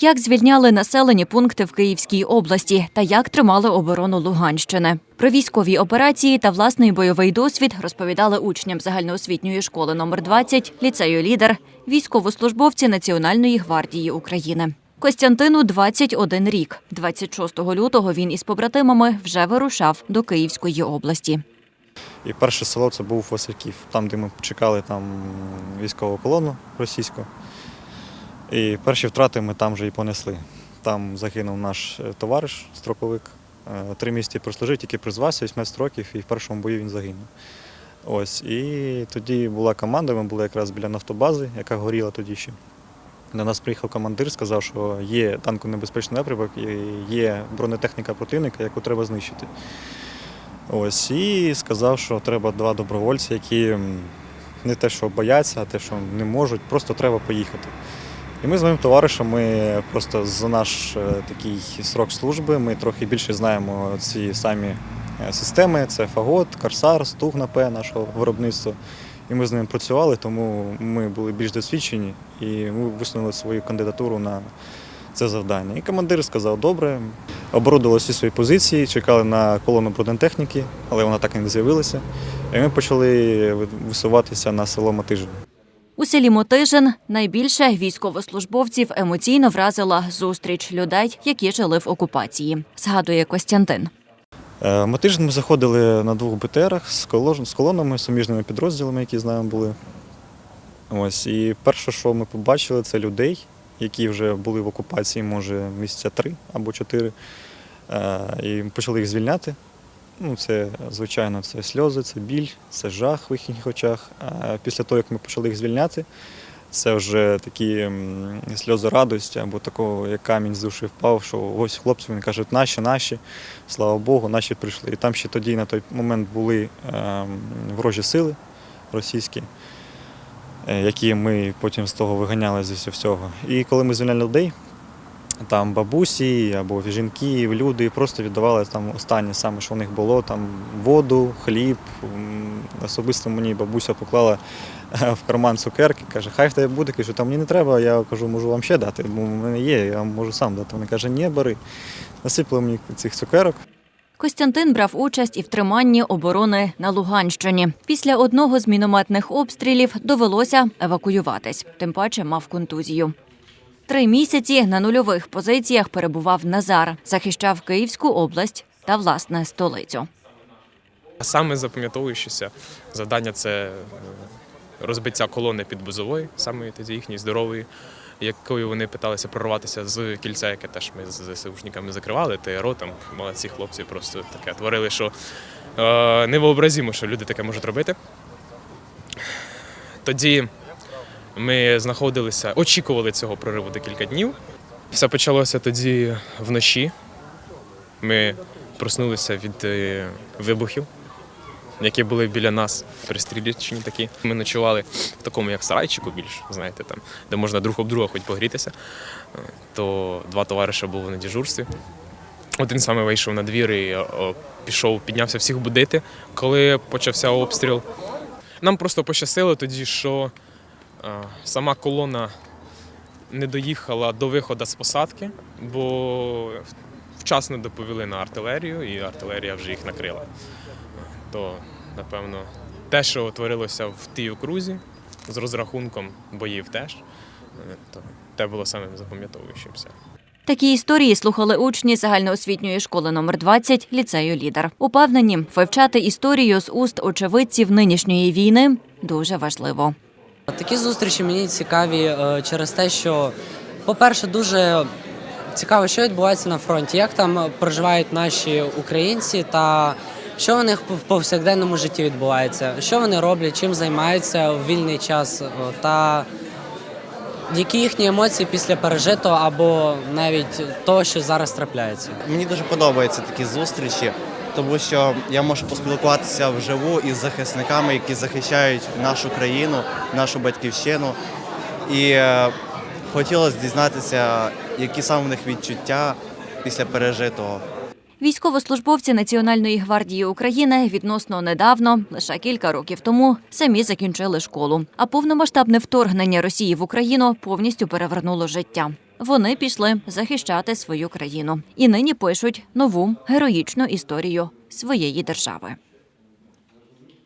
Як звільняли населені пункти в Київській області та як тримали оборону Луганщини. Про військові операції та власний бойовий досвід розповідали учням загальноосвітньої школи номер 20 ліцею Лідер, військовослужбовці Національної гвардії України. Костянтину 21 рік. 26 лютого він із побратимами вже вирушав до Київської області. І перше село це був Васильків, там, де ми чекали там військову колону російську. І перші втрати ми там вже і понесли. Там загинув наш е, товариш, строковик. Е, Три місяці прослужив, тільки призвався, 18 років, і в першому бою він загинув. Ось. І тоді була команда, ми були якраз біля нафтобази, яка горіла тоді ще. До нас приїхав командир, сказав, що є танконебезпечний напрямок, є бронетехніка противника, яку треба знищити. Ось, і сказав, що треба два добровольці, які не те, що бояться, а те, що не можуть, просто треба поїхати. І ми з моїм товаришем, ми просто за наш е, такий срок служби, ми трохи більше знаємо ці самі е, системи. Це Фагот, Корсар, Стуг НП нашого виробництва. І ми з ним працювали, тому ми були більш досвідчені і ми висунули свою кандидатуру на це завдання. І командир сказав, добре, оборудували всі свої позиції, чекали на колону бронетехніки, але вона так і не з'явилася. І ми почали висуватися на село Матижин. У селі Мотижин найбільше військовослужбовців емоційно вразила зустріч людей, які жили в окупації, згадує Костянтин. Е, Матижин ми заходили на двох БТРах з колонами, суміжними підрозділами, які з нами були. Ось, і перше, що ми побачили, це людей, які вже були в окупації, може, місяця три або чотири. Е, І почали їх звільняти. Ну, це, звичайно, це сльози, це біль, це жах в їхніх очах. А після того, як ми почали їх звільняти, це вже такі сльози радості або такого, як камінь з душі впав, що ось хлопці вони кажуть, наші, наші, слава Богу, наші прийшли. І там ще тоді на той момент були ем, ворожі сили російські, е, які ми потім з того виганяли зі всього. І коли ми звільняли людей, там бабусі або жінки, люди просто віддавали там останнє саме, що в них було, там воду, хліб. Особисто мені бабуся поклала е, в карман цукерки, каже, хай в тебе буде, кажу, там мені не треба, я кажу, можу вам ще дати, бо в мене є, я можу сам дати. Вона каже, ні, бери. Насипала мені цих цукерок. Костянтин брав участь і в триманні оборони на Луганщині. Після одного з мінометних обстрілів довелося евакуюватись, тим паче мав контузію. Три місяці на нульових позиціях перебував Назар, захищав Київську область та власне столицю. Саме запам'ятовуючіся завдання це е, розбиття колони під Бузовою, саме тоді їхньої здорової, якою вони питалися прорватися з кільця, яке теж ми з ЗСУшниками закривали. ТРО там молодці хлопці просто таке творили, що е, невообразимо, що люди таке можуть робити. Тоді ми знаходилися, очікували цього прориву декілька днів. Все почалося тоді вночі. Ми проснулися від е, вибухів, які були біля нас, пристрілічні такі. Ми ночували в такому, як сарайчику більш, знаєте, там, де можна друг об друга хоч погрітися. Е, То два товариша були на дежурстві. Один саме вийшов на двір і пішов, піднявся всіх будити, коли почався обстріл. Нам просто пощастило тоді, що сама колона не доїхала до виходу з посадки, бо вчасно доповіли на артилерію, і артилерія вже їх накрила. То, напевно, те, що творилося в тій окрузі, з розрахунком боїв теж, е, то те було самим запам'ятовуючимся. Такі історії слухали учні загальноосвітньої школи номер 20 ліцею Лідер. Упевнені, вивчати історію з уст очевидців нинішньої війни дуже важливо. Такі зустрічі мені цікаві е, через те, що, по-перше, дуже цікаво, що відбувається на фронті, як там проживають наші українці та що у них в повсякденному житті відбувається, що вони роблять, чим займаються у вільний час, е, та які їхні емоції після пережитого або навіть того, що зараз трапляється. Мені дуже подобаються такі зустрічі, тому що я можу поспілкуватися вживу із захисниками, які захищають нашу країну, нашу батьківщину. І е, хотілося дізнатися, які саме в них відчуття після пережитого. Військовослужбовці Національної гвардії України відносно недавно, лише кілька років тому, самі закінчили школу. А повномасштабне вторгнення Росії в Україну повністю перевернуло життя. Вони пішли захищати свою країну і нині пишуть нову героїчну історію своєї держави.